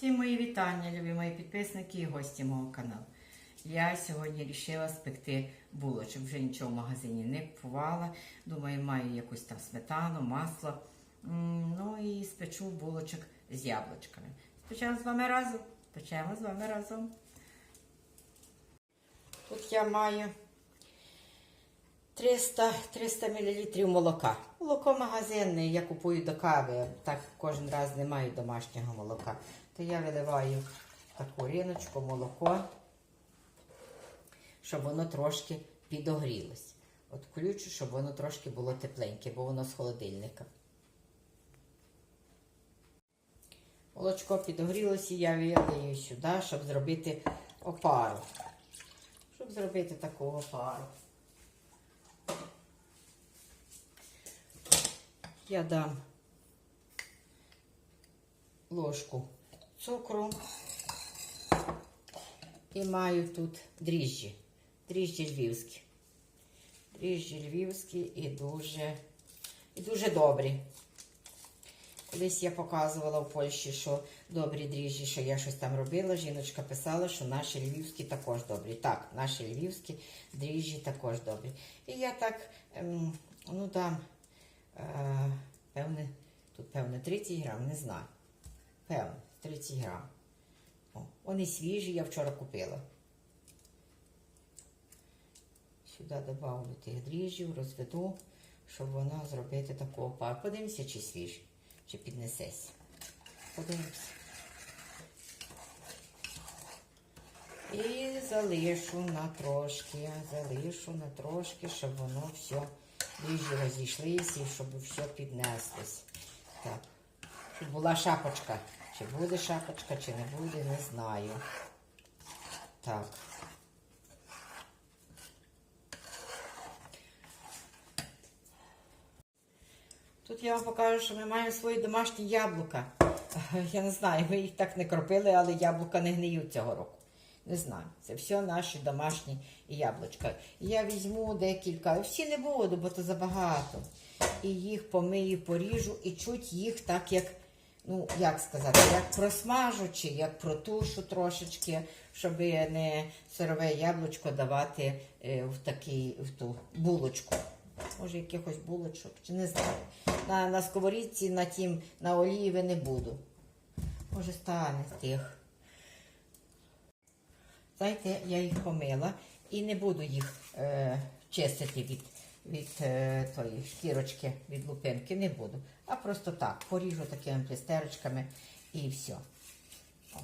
Всі мої вітання, любі мої підписники і гості мого каналу. Я сьогодні вирішила спекти булочок. Вже нічого в магазині не купувала. Думаю, маю якусь там сметану, масло. Ну і спечу булочок з яблучками. Спечемо з вами разом. Печемо з вами разом. Тут я маю 300, 300 мл молока. Молоко магазинне, я купую до кави, так кожен раз не маю домашнього молока. То я виливаю таку риночку молоко, щоб воно трошки підогрілось. От ключу, щоб воно трошки було тепленьке, бо воно з холодильника. Молочко підогрілося, я вилию сюди, щоб зробити опару. Щоб зробити таку опару. Я дам ложку цукру і маю тут дріжджі. Дріжджі львівські. Дріжджі львівські і дуже, і дуже добрі. Колись я показувала в Польщі, що добрі дріжджі, що я щось там робила. Жіночка писала, що наші львівські також добрі. Так, наші львівські дріжджі також добрі. І я так, ем, ну дам, е, певне, тут певне 30 грам, не знаю. Певне, 30 грам. О, вони свіжі, я вчора купила. Сюди додавлю тих дріжджів, розведу, щоб воно зробити таку опару. Подивимося, чи свіжі, чи піднесеться. Подивимося. І залишу на трошки, залишу на трошки, щоб воно все дріжджі розійшлися і щоб все піднеслось. Так. Щоб була шапочка. Чи буде шапочка, чи не буде, не знаю. Так. Тут я вам покажу, що ми маємо свої домашні яблука. Я не знаю, ми їх так не кропили, але яблука не гниють цього року. Не знаю. Це все наші домашні яблучка. Я візьму декілька, всі не буду, бо то забагато. І їх помию, поріжу і чуть їх так, як, ну, як сказати, як просмажу чи як протушу трошечки, щоб не сирове яблучко давати е, в, такий, в ту булочку. Може, якихось булочок, чи не знаю. На, на сковорідці, на тім, на оліви не буду. Може, стане з тих. Знаєте, я їх помила і не буду їх е, чистити від, від е, тої шкірочки, від лупинки, не буду. А просто так, поріжу такими плістерочками і все. О.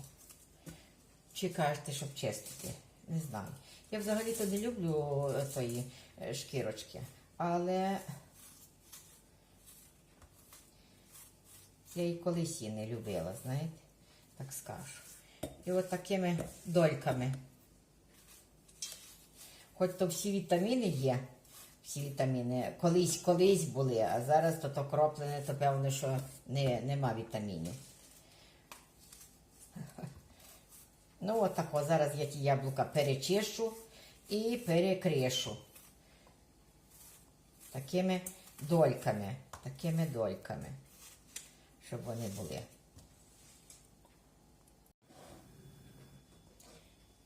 Чи щоб чистити? Не знаю. Я взагалі-то не люблю е, тої е, шкірочки, але я і колись її не любила, знаєте, так скажу. І от такими дольками. Хоч то всі вітаміни є, всі вітаміни. Колись колись були, а зараз то, то кроплене, то певно, що не, нема вітамінів. Ну, от тако, зараз я ті яблука перечищу і перекришу. Такими дольками, такими дольками, щоб вони були.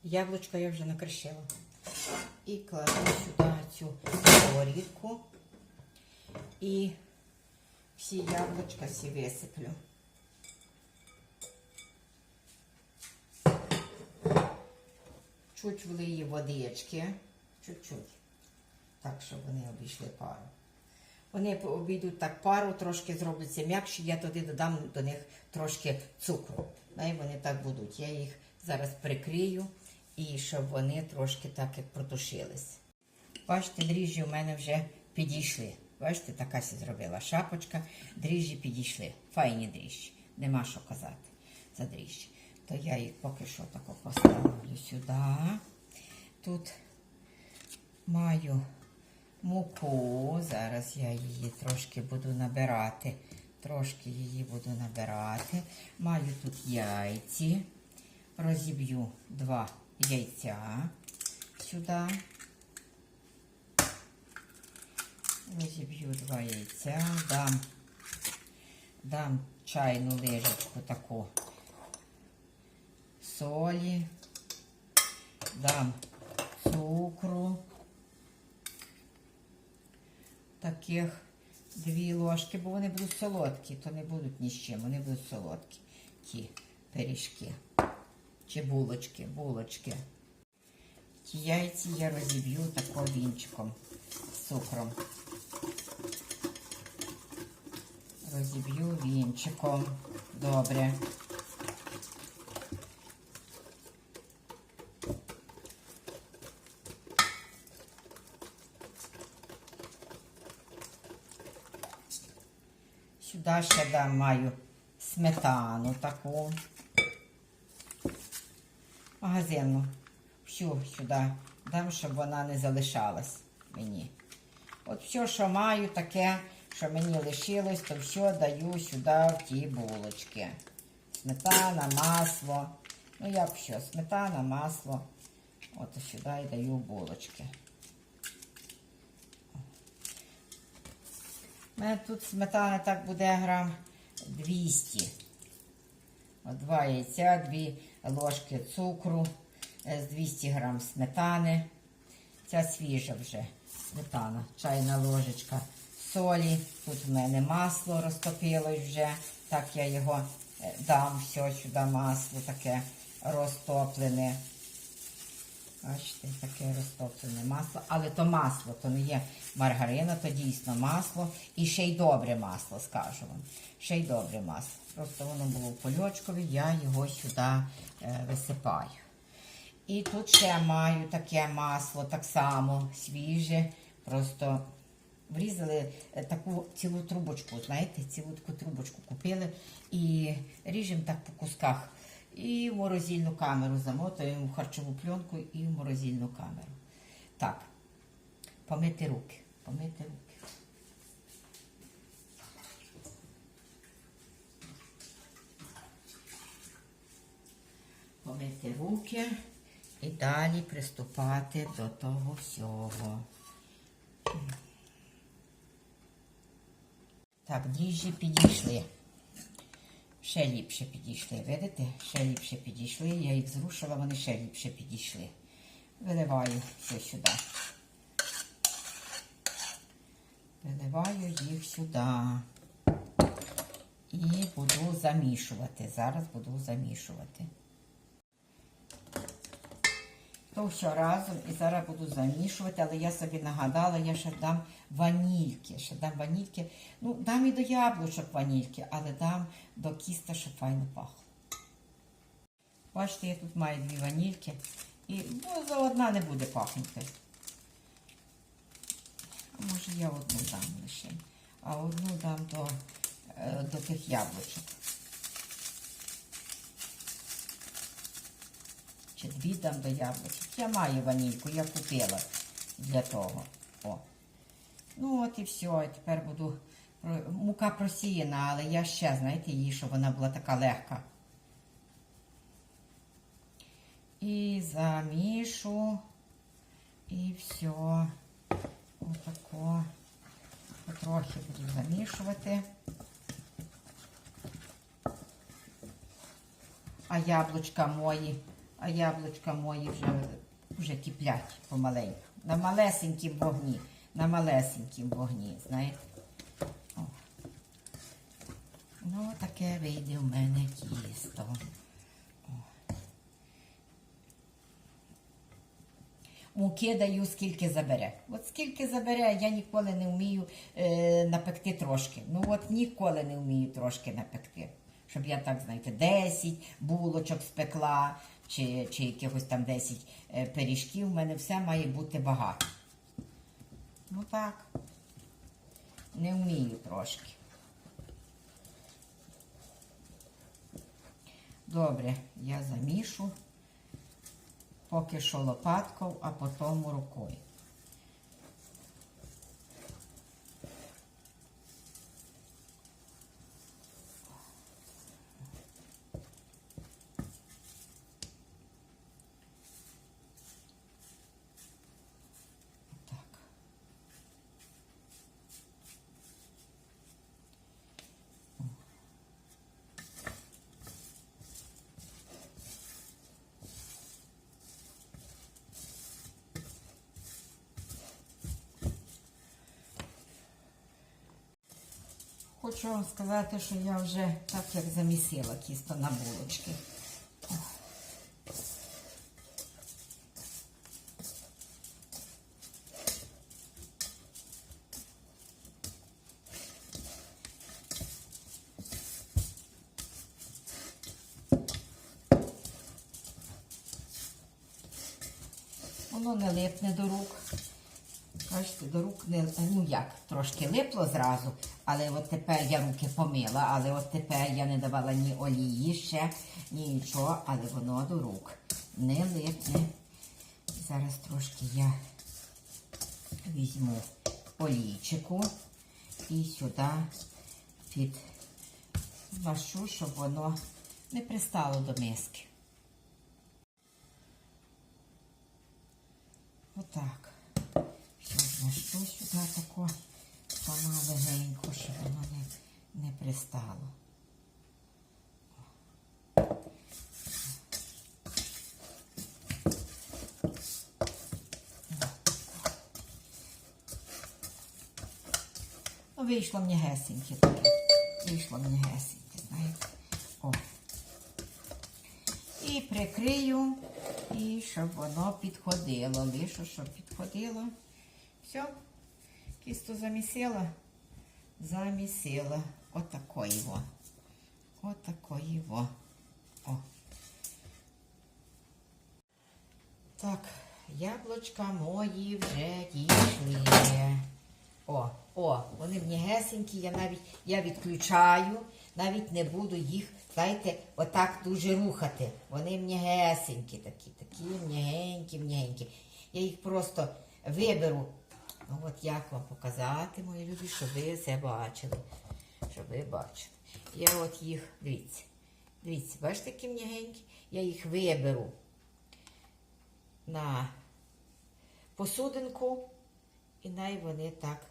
Яблучко я вже накришила. І кладу сюди цю сковорідку. І всі яблучка всі висиплю. Чуть влию водички. Чуть-чуть. Так, щоб вони обійшли пару. Вони обійдуть так пару, трошки зробляться м'якші, я туди додам до них трошки цукру. І вони так будуть. Я їх зараз прикрию і щоб вони трошки так як протушились. Бачите, дріжджі у мене вже підійшли. Бачите, така сі зробила шапочка, дріжджі підійшли. Файні дріжджі. Нема що казати за дріжджі. То я їх поки що тако поставлю сюди. Тут маю муку. Зараз я її трошки буду набирати. Трошки її буду набирати. Маю тут яйці. Розіб'ю два яйця сюди. Розіб'ю два яйця, дам, дам чайну ложечку таку солі, дам цукру. Таких дві ложки, бо вони будуть солодкі, то не будуть ні з чим, вони будуть солодкі. Ті пиріжки. Чи булочки, булочки. Ті яйці я розіб'ю тако вінчиком з цукром. Розіб'ю вінчиком. Добре. Сюди ще дам маю сметану таку. Магазинну. Всю сюди дам, щоб вона не залишалась мені. От все, що маю, таке, що мені лишилось, то все даю сюди в ті булочки. Сметана, масло. Ну як що, сметана, масло. От сюди і даю булочки. У мене тут сметана так буде грам 200. От два яйця, дві ложки цукру, е, з 200 грам сметани. Ця свіжа вже сметана, чайна ложечка солі. Тут в мене масло розтопилось вже. Так я його е, дам все сюди масло таке розтоплене. Бачите, таке розтоплене масло. Але то масло, то не є маргарина, то дійсно масло. І ще й добре масло, скажу вам. Ще й добре масло. Просто воно було в польочкові, я його сюди е, висипаю. І тут ще маю таке масло, так само свіже. Просто врізали е, таку цілу трубочку, знаєте, цілу таку трубочку купили і ріжемо так по кусках. І в морозильну камеру замотуємо в харчову пленку і в морозильну камеру. Так, помити руки. Помити руки. Помити руки і далі приступати до того всього. Так, дріжджі підійшли. Ще ліпше підійшли, видите? Ще ліпше підійшли. Я їх зрушила, вони ще ліпше підійшли. Виливаю все сюди. Виливаю їх сюди. І буду замішувати. Зараз буду замішувати. То все разом і зараз буду замішувати, але я собі нагадала, я ще дам ванільки. Ще дам ванільки. Ну, дам і до яблучок ванільки, але дам до кіста, щоб файно пахло. Бачите, я тут маю дві ванільки. І ну, за одна не буде пахнути. Може я одну дам лише, а одну дам до, е, до тих яблучок. Чи дві дам до яблучок. Я маю ванільку, я купила для того. О. Ну от і все. Тепер буду. Мука просіяна, але я ще, знаєте, її, щоб вона була така легка. І замішу. І все. Отако. Потрохи буду замішувати. А яблучка мої, а яблучка мої вже, вже киплять помаленьку. На малесенькім вогні. На малесенькім вогні, знаєте. О. Ну, таке вийде в мене тісто. Муки даю, скільки забере. От скільки забере, я ніколи не вмію е, напекти трошки. Ну от ніколи не вмію трошки напекти. Щоб я так, знаєте, 10 булочок спекла, чи, чи якихось там 10 е, пиріжків. У мене все має бути багато. Ну так, не вмію трошки. Добре, я замішу, поки що лопаткою, а потім рукою. Хочу вам сказати, що я вже так як замісила кісто на булочки. Воно не липне до рук. Бачите, до рук не ну як, трошки липло зразу, але от тепер я руки помила, але от тепер я не давала ні олії ще, ні нічого, але воно до рук не липне. Зараз трошки я візьму олійчику і сюди під вашу, щоб воно не пристало до миски. Отак. Все змащу сюди тако сама легенько, щоб воно не, не пристало. Ну, вийшло мені гесеньке таке. Вийшло мені гесеньке, знаєте. О. І прикрию, і щоб воно підходило. Лишу, щоб підходило. Все. Кісто замісила. Замісила. Отакої во. Отакої во. О. Так, яблучка мої вже дійшли. О, о, вони м'ягесенькі, я навіть я відключаю, навіть не буду їх, знаєте, отак дуже рухати. Вони м'ягесенькі такі, такі м'ягенькі, м'ягенькі. Я їх просто виберу. Ну от як вам показати, мої любі, щоб ви це бачили. Щоб ви бачили. Я от їх, дивіться, дивіться, бачите, які м'ягенькі? Я їх виберу на посудинку, і най вони так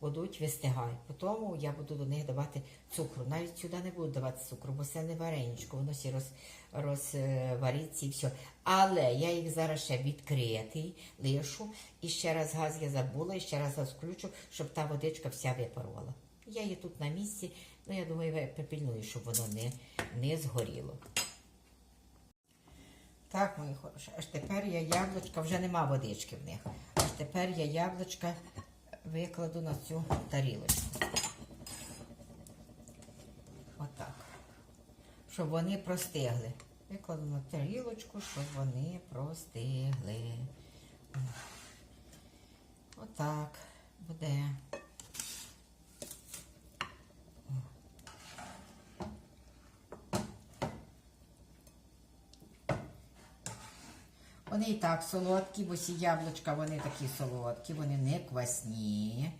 будуть вистигають. Потім я буду до них давати цукру. Навіть сюди не буду давати цукру, бо це не вареничко, воно всі роз, розвариться і все. Але я їх зараз ще відкритий, лишу. І ще раз газ я забула, і ще раз газ включу, щоб та водичка вся випарувала. Я її тут на місці, ну я думаю, я припільную, щоб воно не, не згоріло. Так, мої хороші, аж тепер я яблучка, вже нема водички в них. Аж тепер я яблучка викладу на цю тарілочку. Отак. Щоб вони простигли. Викладу на тарілочку, щоб вони простигли. Отак буде. Вони і так солодкі, бо ці яблучка, вони такі солодкі, вони не квасні.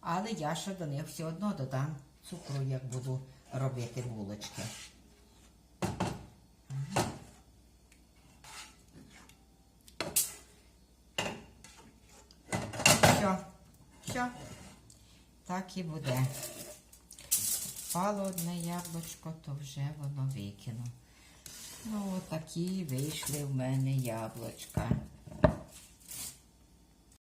Але я ще до них все одно додам цукру, як буду робити булочки. Все, все, так і буде. Впало одне яблучко, то вже воно викину. Ну, отакі вийшли в мене яблучка.